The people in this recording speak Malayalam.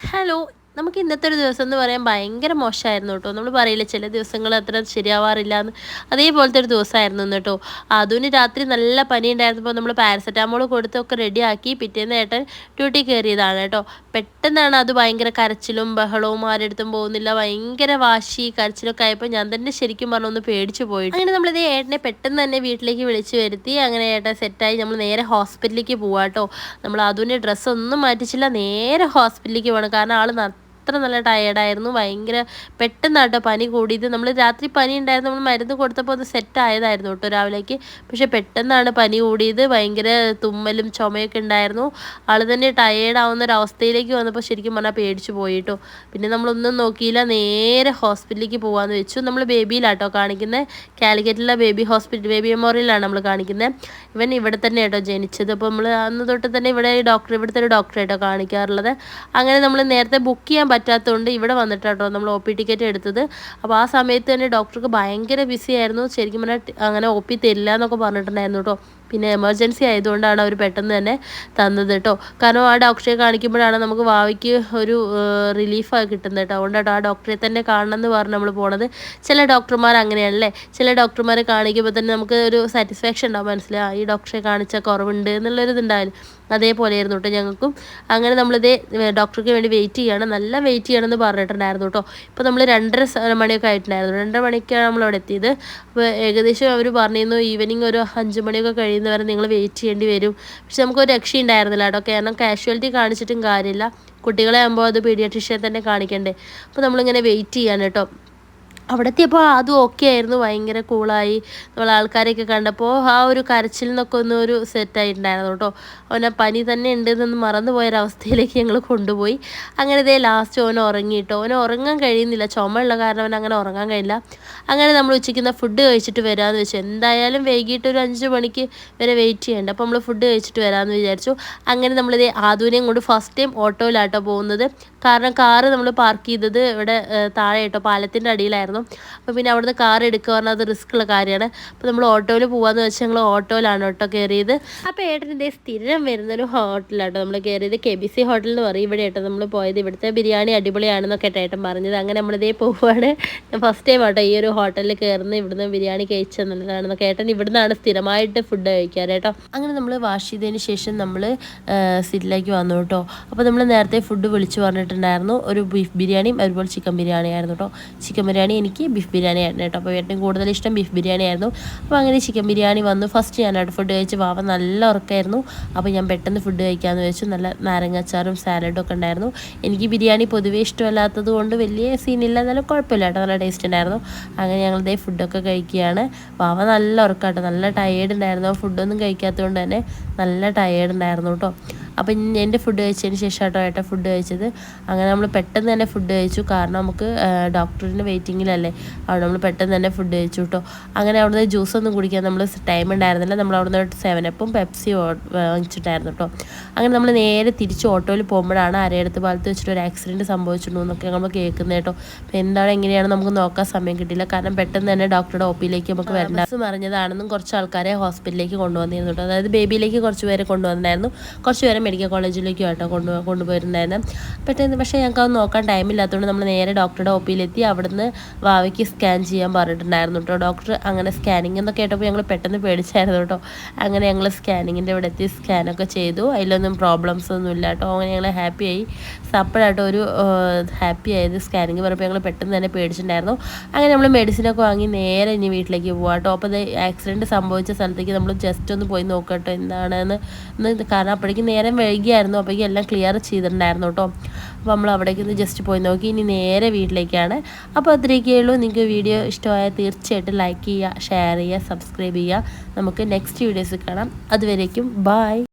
ഹലോ നമുക്ക് ഇന്നത്തെ ഒരു ദിവസം എന്ന് പറയാൻ ഭയങ്കര മോശമായിരുന്നു കേട്ടോ. നമ്മൾ പറയില്ല ചില ദിവസങ്ങൾ അത്ര ശരിയാവാറില്ല എന്ന്. അതേപോലത്തെ ഒരു ദിവസമായിരുന്നു കേട്ടോ. അതിന് രാത്രി നല്ല പനി ഉണ്ടായിരുന്നപ്പോൾ നമ്മൾ പാരസെറ്റാമോൾ കൊടുത്തൊക്കെ റെഡിയാക്കി പിറ്റേന്ന് ഏട്ടൻ ഡ്യൂട്ടി കയറിയതാണ് കേട്ടോ. പെട്ടെന്നാണ് അത് ഭയങ്കര കരച്ചിലും ബഹളവും ആരെടുത്തും പോകുന്നില്ല. ഭയങ്കര വാശി കരച്ചിലൊക്കെ ആയപ്പോൾ ഞാൻ തന്നെ ശരിക്കും പറഞ്ഞു ഒന്ന് പേടിച്ചു പോയിട്ട്. അങ്ങനെ നമ്മളിത് ഏട്ടനെ പെട്ടെന്ന് തന്നെ വീട്ടിലേക്ക് വിളിച്ചു വരുത്തി. അങ്ങനെ ഏട്ടൻ സെറ്റായി നമ്മൾ നേരെ ഹോസ്പിറ്റലിലേക്ക് പോവാട്ടോ നമ്മൾ അതുവിന്റെ ഡ്രസ്സൊന്നും മാറ്റിച്ചില്ല. നേരെ ഹോസ്പിറ്റലിലേക്ക് പോകണം കാരണം ആൾ അത്ര നല്ല ടയേർഡായിരുന്നു ഭയങ്കര പെട്ടെന്നാട്ടോ പനി കൂടിയത്. നമ്മൾ രാത്രി പനി ഉണ്ടായിരുന്നു. നമ്മൾ മരുന്ന് കൊടുത്തപ്പോൾ അത് സെറ്റ് ആയതായിരുന്നു കേട്ടോ രാവിലേക്ക്. പക്ഷെ പെട്ടെന്നാണ് പനി കൂടിയത്. ഭയങ്കര തുമ്മലും ചുമയൊക്കെ ഉണ്ടായിരുന്നു. ആൾ തന്നെ ടയേർഡാവുന്ന ഒരു അവസ്ഥയിലേക്ക് വന്നപ്പോൾ ശരിക്കും പറഞ്ഞാൽ പേടിച്ചു പോയിട്ടോ പിന്നെ നമ്മളൊന്നും നോക്കിയില്ല. നേരെ ഹോസ്പിറ്റലിലേക്ക് പോകാമെന്ന് വെച്ചു. നമ്മൾ ബേബിയിലാട്ടോ കാണിക്കുന്നത് കാലിക്കറ്റിലെ ബേബി ഹോസ്പിറ്റൽ ബേബി മെമ്മോറിയലാണ് നമ്മൾ കാണിക്കുന്നത് ഇവൻ ഇവിടെ തന്നെ കേട്ടോ ജനിച്ചത്. അപ്പോൾ നമ്മൾ അന്ന് തൊട്ട് തന്നെ ഇവിടെ ഡോക്ടർ ഇവിടുത്തെ ഒരു ഡോക്ടറായിട്ടോ കാണിക്കാറുള്ളത്. അങ്ങനെ നമ്മൾ നേരത്തെ ബുക്ക് ചെയ്യാൻ പറ്റാത്തതുകൊണ്ട് ഇവിടെ വന്നിട്ടാട്ടോ നമ്മൾ ഒ പി ടിക്കറ്റ് എടുത്തത്. അപ്പോൾ ആ സമയത്ത് തന്നെ ഡോക്ടർക്ക് ഭയങ്കര ബിസി ആയിരുന്നു. ശരിക്കും പറഞ്ഞാൽ അങ്ങനെ ഒ പി തരില്ല എന്നൊക്കെ പറഞ്ഞിട്ടുണ്ടായിരുന്നു കേട്ടോ പിന്നെ എമർജൻസി ആയതുകൊണ്ടാണ് അവർ പെട്ടെന്ന് തന്നെ തന്നത് കേട്ടോ കാരണം ആ ഡോക്ടറെ കാണിക്കുമ്പോഴാണ് നമുക്ക് വാവിക്ക് ഒരു റിലീഫായി കിട്ടുന്നത് കേട്ടോ അതുകൊണ്ടാണ് ആ ഡോക്ടറെ തന്നെ കാണണം എന്ന് പറഞ്ഞ് നമ്മൾ പോണത്. ചില ഡോക്ടർമാർ അങ്ങനെയാണല്ലേ? ചില ഡോക്ടർമാരെ കാണിക്കുമ്പോൾ തന്നെ നമുക്ക് ഒരു സാറ്റിസ്ഫാക്ഷൻ ഉണ്ടാവും. മനസ്സിലായി? ഈ ഡോക്ടറെ കാണിച്ച കുറവുണ്ട് എന്നുള്ളൊരു ഇതുണ്ടായാലും അതേപോലെയായിരുന്നു കേട്ടോ ഞങ്ങൾക്കും. അങ്ങനെ നമ്മളിതേ ഡോക്ടർക്ക് വേണ്ടി വെയിറ്റ് ചെയ്യണം. നല്ല വെയിറ്റ് ചെയ്യണമെന്ന് പറഞ്ഞിട്ടുണ്ടായിരുന്നു കേട്ടോ ഇപ്പോൾ നമ്മൾ രണ്ടര മണിയൊക്കെ ആയിട്ടുണ്ടായിരുന്നു. രണ്ടര മണിക്കാണ് നമ്മളവിടെ എത്തിയത്. അപ്പോൾ ഏകദേശം അവർ പറഞ്ഞിരുന്നു ഈവനിങ് ഒരു അഞ്ച് മണിയൊക്കെ കഴിയും കഴിയുന്നവരെ നിങ്ങൾ വെയിറ്റ് ചെയ്യേണ്ടി വരും. പക്ഷെ നമുക്കൊരു രക്ഷയുണ്ടായിരുന്നില്ല കേട്ടോ. കാരണം കാഷ്വാലിറ്റി കാണിച്ചിട്ടും കാര്യമില്ല. കുട്ടികളെ ആകുമ്പോൾ അത് പീഡിയാട്രിഷ്യനെ തന്നെ കാണിക്കണ്ടേ. അപ്പോൾ നമ്മളിങ്ങനെ വെയിറ്റ് ചെയ്യാൻ കേട്ടോ. അവിടെ എത്തിയപ്പോൾ അതും ഓക്കെ ആയിരുന്നു. ഭയങ്കര കൂളായി നമ്മൾ ആൾക്കാരെയൊക്കെ കണ്ടപ്പോൾ ആ ഒരു കരച്ചിൽ നിന്നൊക്കെ ഒന്ന് ഒരു സെറ്റായിട്ടുണ്ടായിരുന്നു കേട്ടോ. അവനെ പനി തന്നെ ഉണ്ടെന്നൊന്ന് മറന്നുപോയൊരവസ്ഥയിലേക്ക് ഞങ്ങൾ കൊണ്ടുപോയി. അങ്ങനെ ഇതേ ലാസ്റ്റ് ഓൻ ഉറങ്ങിയിട്ടോ ഓന് ഉറങ്ങാൻ കഴിയുന്നില്ല. ചുമയുള്ള കാരണം അവൻ അങ്ങനെ ഉറങ്ങാൻ കഴിയില്ല. അങ്ങനെ നമ്മൾ ഉച്ചയ്ക്കുന്ന ഫുഡ് കഴിച്ചിട്ട് വരാമെന്ന് വെച്ചു. എന്തായാലും വൈകിട്ട് ഒരു അഞ്ച് മണിക്ക് വരെ വെയിറ്റ് ചെയ്യണ്ട. അപ്പോൾ നമ്മൾ ഫുഡ് കഴിച്ചിട്ട് വരാമെന്ന് വിചാരിച്ചു. അങ്ങനെ നമ്മളിതേ ആധുനികം കൊണ്ട് ഫസ്റ്റ് ടൈം ഓട്ടോയിലാട്ടോ പോകുന്നത്. കാരണം കാറ് നമ്മൾ പാർക്ക് ചെയ്തത് ഇവിടെ താഴെ കേട്ടോ. പാലത്തിന്റെ അടിയിലായിരുന്നു. ഉണ്ടായിരുന്നു അപ്പോൾ പിന്നെ അവിടുന്ന് കാർ എടുക്കുക പറഞ്ഞാൽ അത് റിസ്ക് ഉള്ള കാര്യമാണ്. അപ്പോൾ നമ്മൾ ഓട്ടോയിൽ പോകാമെന്ന് വെച്ചാൽ ഞങ്ങൾ ഓട്ടോയിലാണ് കേട്ടോ കയറിയത് അപ്പോൾ ഏട്ടന്റെ സ്ഥിരം വരുന്നൊരു ഹോട്ടലാട്ടോ നമ്മൾ കയറിയത് കെ ബി സി ഹോട്ടൽ എന്ന് പറയും. ഇവിടെ ഏട്ടോ നമ്മൾ പോയത്. ഇവിടുത്തെ ബിരിയാണി അടിപൊളിയാണെന്നൊക്കെ ഏട്ടൻ പറഞ്ഞത്. അങ്ങനെ നമ്മളിതേ പോവുകയാണ് ഫസ്റ്റ് ടൈം ആട്ടോ ഈ ഒരു ഹോട്ടലിൽ കയറുന്ന ഇവിടുന്ന് ബിരിയാണി കഴിച്ചെന്നുള്ളതാണെന്നൊക്കെ ഏട്ടൻ ഇവിടുന്നാണ് സ്ഥിരമായിട്ട് ഫുഡ് കഴിക്കാറ് കേട്ടോ. അങ്ങനെ നമ്മൾ വാഷ് ചെയ്തതിന് ശേഷം നമ്മൾ സിറ്റിലേക്ക് വന്നു കേട്ടോ. അപ്പോൾ നമ്മൾ നേരത്തെ ഫുഡ് വിളിച്ചു പറഞ്ഞിട്ടുണ്ടായിരുന്നു. ഒരു ബീഫ് ബിരിയാണിയും അതുപോലെ ചിക്കൻ ബിരിയാണി ആയിരുന്നു കേട്ടോ. ചിക്കൻ ബിരിയാണി എനിക്ക് എനിക്ക് ബീഫ് ബിരിയാണി ആയിരുന്നു കേട്ടോ. അപ്പോൾ ഏറ്റവും കൂടുതൽ ഇഷ്ടം ബീഫ് ബിരിയാണി ആയിരുന്നു. അപ്പോൾ അങ്ങനെ ചിക്കൻ ബിരിയാണി വന്നു. ഫസ്റ്റ് ഞാനായിട്ട് ഫുഡ് കഴിച്ച് വാവ നല്ല ഉറക്കമായിരുന്നു അപ്പോൾ ഞാൻ പെട്ടെന്ന് ഫുഡ് കഴിക്കാമെന്ന് വെച്ചു. നല്ല നാരങ്ങാച്ചാറും സാലഡും ഒക്കെ ഉണ്ടായിരുന്നു. എനിക്ക് ബിരിയാണി പൊതുവേ ഇഷ്ടമല്ലാത്തത് കൊണ്ട് വലിയ സീനില്ല എന്നാലും കുഴപ്പമില്ല കേട്ടോ. നല്ല ടേസ്റ്റ് ഉണ്ടായിരുന്നു. അങ്ങനെ ഞങ്ങൾ ഇതേ ഫുഡൊക്കെ കഴിക്കുകയാണ്. വാവ നല്ല ഉറക്കാട്ടോ. നല്ല ടയേർഡ് ഉണ്ടായിരുന്നു. ഫുഡൊന്നും കഴിക്കാത്തത് കൊണ്ട് തന്നെ നല്ല ടയേർഡ് ഉണ്ടായിരുന്നു കേട്ടോ. അപ്പം എന്റെ ഫുഡ് കഴിച്ചതിന് ശേഷം കേട്ടോ ഏട്ടൻ ഫുഡ് കഴിച്ചത്. അങ്ങനെ നമ്മൾ പെട്ടെന്ന് തന്നെ ഫുഡ് കഴിച്ചു. കാരണം നമുക്ക് ഡോക്ടറിന്റെ വെയിറ്റിങ്ങിലല്ലേ അവിടെ നമ്മൾ പെട്ടെന്ന് തന്നെ ഫുഡ് കഴിച്ചു കേട്ടോ അങ്ങനെ അവിടുന്ന് ജ്യൂസ് ഒന്നും കുടിക്കാൻ നമ്മൾ ടൈം ഉണ്ടായിരുന്നില്ല. നമ്മൾ അവിടുന്ന് സെവനപ്പും പെപ്സി വാങ്ങിച്ചിട്ടായിരുന്നു കേട്ടോ അങ്ങനെ നമ്മൾ നേരെ തിരിച്ച് ഓട്ടോയിൽ പോകുമ്പോഴാണ് അരയടുത്ത് പാലത്ത് വെച്ചിട്ട് ഒരു ആക്സിഡന്റ് സംഭവിച്ചിട്ടുണ്ടോ എന്നൊക്കെ നമ്മൾ കേൾക്കുന്നത് കേട്ടോ അപ്പോൾ എന്താണ് എങ്ങനെയാണ് നമുക്ക് നോക്കാൻ സമയം കിട്ടില്ല. കാരണം പെട്ടെന്ന് തന്നെ ഡോക്ടറുടെ ഒപ്പിയിലേക്ക് നമുക്ക് വരേണ്ട. മറിഞ്ഞതാണെന്നും കുറച്ച് ആൾക്കാരെ ഹോസ്പിറ്റലിലേക്ക് കൊണ്ടുവന്നിരുന്നു കേട്ടോ അതായത് ബേബിയിലേക്ക് കുറച്ച് പേരെ കൊണ്ടുവന്നിട്ടുണ്ടായിരുന്നു. കുറച്ച് പേരെ മെഡിക്കൽ കോളേജിലേക്കും ആട്ടോ കൊണ്ടു കൊണ്ടുപോയിരുന്നായിരുന്നു പെട്ടെന്ന് പക്ഷേ ഞങ്ങൾക്ക് അത് നോക്കാൻ ടൈമില്ലാത്തതുകൊണ്ട് നമ്മൾ നേരെ ഡോക്ടറുടെ ഒപ്പിയിലെത്തി. അവിടുന്ന് വാവയ്ക്ക് സ്കാൻ ചെയ്യാൻ പറഞ്ഞിട്ടുണ്ടായിരുന്നു കേട്ടോ ഡോക്ടർ അങ്ങനെ സ്കാനിങ് എന്നൊക്കെ കേട്ടപ്പോൾ ഞങ്ങൾ പെട്ടെന്ന് പേടിച്ചായിരുന്നു കേട്ടോ അങ്ങനെ ഞങ്ങൾ സ്കാനിങ്ങിന്റെ ഇവിടെ എത്തി. സ്കാനൊക്കെ ചെയ്തു. അതിലൊന്നും പ്രോബ്ലംസ് ഒന്നും ഇല്ല കേട്ടോ അങ്ങനെ ഞങ്ങൾ ഹാപ്പിയായി സപ്പോഴായിട്ട് ഒരു ഹാപ്പി ആയത്. സ്കാനിങ് പറഞ്ഞപ്പോൾ ഞങ്ങൾ പെട്ടെന്ന് തന്നെ പേടിച്ചിട്ടുണ്ടായിരുന്നു. അങ്ങനെ നമ്മൾ മെഡിസിനൊക്കെ വാങ്ങി നേരെ ഇനി വീട്ടിലേക്ക് പോകാം കേട്ടോ അപ്പോൾ ആക്സിഡന്റ് സംഭവിച്ച സ്ഥലത്തേക്ക് നമ്മൾ ജസ്റ്റ് ഒന്ന് പോയി നോക്കട്ടോ എന്താണെന്ന് കാരണം അപ്പോഴേക്കും നേരം വൈകിയായിരുന്നു. അപ്പോഴേക്കും എല്ലാം ക്ലിയർ ചെയ്തിട്ടുണ്ടായിരുന്നു കേട്ടോ. അപ്പോൾ നമ്മൾ അവിടേക്ക് ഒന്ന് ജസ്റ്റ് പോയി നോക്കി. ഇനി നേരെ വീട്ടിലേക്കാണ്. അപ്പോൾ അത്രയൊക്കെ ഉള്ളൂ. നിങ്ങൾക്ക് വീഡിയോ ഇഷ്ടമായാൽ തീർച്ചയായിട്ടും ലൈക്ക് ചെയ്യുക ഷെയർ ചെയ്യുക സബ്സ്ക്രൈബ് ചെയ്യുക. നമുക്ക് നെക്സ്റ്റ് വീഡിയോസ് കാണാം. അതുവരേക്കും ബായ്